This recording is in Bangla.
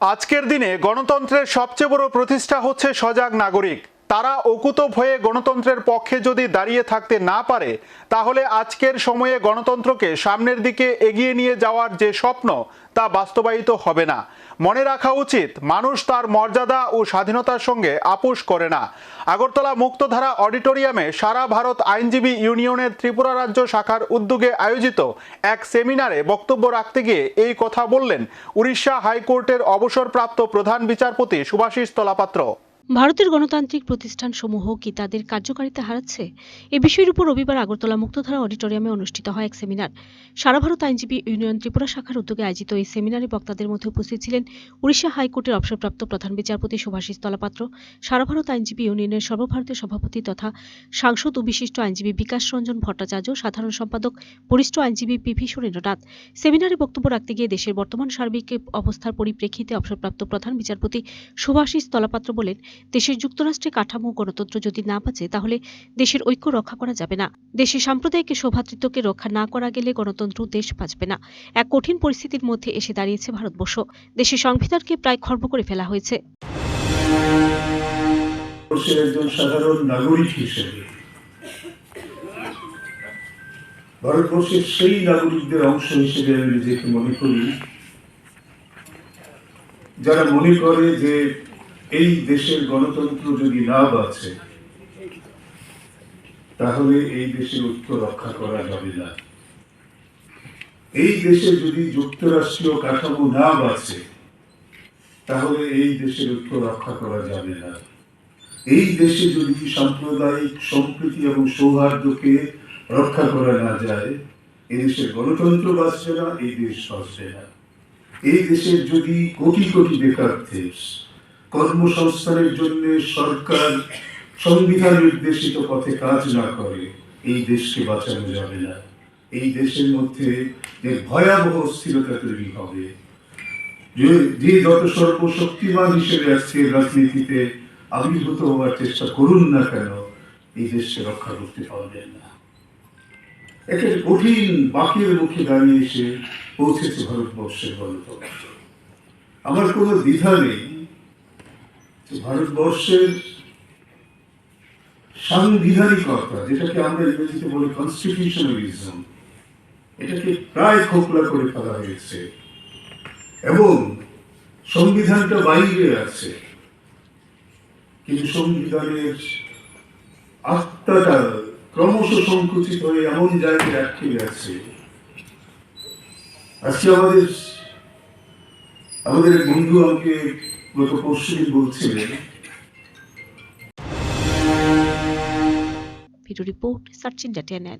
আজকের দিনে গণতন্ত্রের সবচেয়ে বড় প্রতিষ্ঠা হচ্ছে সজাগ নাগরিক। তারা অকুত ভয়ে গণতন্ত্রের পক্ষে যদি দাঁড়িয়ে থাকতে না পারে, তাহলে আজকের সময়ে গণতন্ত্রকে সামনের দিকে এগিয়ে নিয়ে যাওয়ার যে স্বপ্ন, তা বাস্তবায়িত হবে না। মনে রাখা উচিত, মানুষ তার মর্যাদা ও স্বাধীনতার সঙ্গে আপোষ করে না। আগরতলা মুক্তধারা অডিটোরিয়ামে সারা ভারত আইনজীবী ইউনিয়নের ত্রিপুরা রাজ্য শাখার উদ্যোগে আয়োজিত এক সেমিনারে বক্তব্য রাখতে গিয়ে এই কথা বললেন উড়িষ্যা হাইকোর্টের অবসরপ্রাপ্ত প্রধান বিচারপতি সুভাষিস তলাপাত্র। ভারতের গণতান্ত্রিক প্রতিষ্ঠানসমূহ কি তাদের কার্যকারিতা হারাচ্ছে? এ বিষয়ের উপর রবিবার আগরতলা মুক্তধারা অডিটোরিয়ামে অনুষ্ঠিত হয় এক সেমিনার। সারা ভারত আইনজীবী ইউনিয়ন ত্রিপুরা শাখার উদ্যোগে আয়োজিত এই সেমিনারে বক্তাদের মধ্যে উপস্থিত ছিলেন উড়িষ্যা হাইকোর্টের অবসরপ্রাপ্ত প্রধান বিচারপতি শুভাশিস তলাপাত্র, সারা ভারত আইনজীবী ইউনিয়নের সর্বভারতীয় সভাপতি তথা সাংসদ ও বিশিষ্ট আইনজীবী বিকাশ রঞ্জন ভট্টাচার্য, সাধারণ সম্পাদক, বরিষ্ঠ আইনজীবী পিভি সুরেন্দ্রনাথ। সেমিনারে বক্তব্য রাখতে গিয়ে দেশের বর্তমান সার্বিক অবস্থার পরিপ্রেক্ষিতে অবসরপ্রাপ্ত প্রধান বিচারপতি সুভাষিস তলাপাত্র বলেন দেশের যুক্তরাষ্ট্রে কাঠামো গণতন্ত্র যদি না বাঁচে, তাহলে দেশের ঐক্য রক্ষা করা যাবে না। দেশের সাম্প্রদায়িক সৌভাতৃত্বকে রক্ষা না করা গেলে গণতন্ত্র দেশ বাঁচবে না। এক কঠিন পরিস্থিতির মধ্যে এসে দাঁড়িয়েছে ভারতবর্ষ। দেশের সংবিধানকে প্রায় খর্ব করে ফেলা হয়েছে। ভারতবর্ষের সেই নাগরিকদের অংশ হিসেবে আমি নিজেকে মনে করি, যারা মনে করে যে এই দেশের গণতন্ত্র যদি না বাঁচে, তাহলে এই দেশের ঐক্য রক্ষা করা যাবে না। এই দেশে যদি যুক্তরাষ্ট্রীয় কাঠামো না বাঁচে, তাহলে এই দেশের ঐক্য রক্ষা করা যাবে না। এই দেশে যদি সাম্প্রদায়িক সম্প্রীতি এবং সৌহার্দ্যকে রক্ষা করা না যায় এই দেশের গণতন্ত্র বাঁচবে না, এই দেশ বাঁচবে না। এই দেশের যদি কোটি কোটি বেকারদের কর্মসংস্থানের জন্য সরকার সংবিধান নির্দেশিত পথে কাজ না করে, এই দেশকে বাঁচানো যাবে না। এই দেশের মধ্যে যে ভয়াবহ অস্থিরতা তৈরি হবে, যে যত সর্বশক্তিমান হিসেবে আজকে রাজনীতিতে আবির্ভূত হওয়ার চেষ্টা করুন না কেন, এই দেশকে রক্ষা করতে পারবেন না। একটা কঠিন বাকের মুখে দাঁড়িয়ে এসে পৌঁছেছে ভারতবর্ষের গণতন্ত্র। আমার কোনো দ্বিধা নেই ভারতবর্ষের সাংবিধানিকতা, যেটাকে আমরা ইংরেজিতে বলি কনস্টিটিউশনালিজম এটাকে প্রায় খোকলা করে ফেলা হয়েছে। এবং সংবিধানটা বাইরে আছে। কিন্তু সংবিধানের আত্মাটা ক্রমশ সংকুচিত হয়ে এমন জায়গায় আটকে গেছে। আজকে আমাদের আমাদের বন্ধু আমাকে গত পরশুদিন বলছিলেন ভিডিও রিপোর্ট সচিন ইন্ডিয়া টেনেন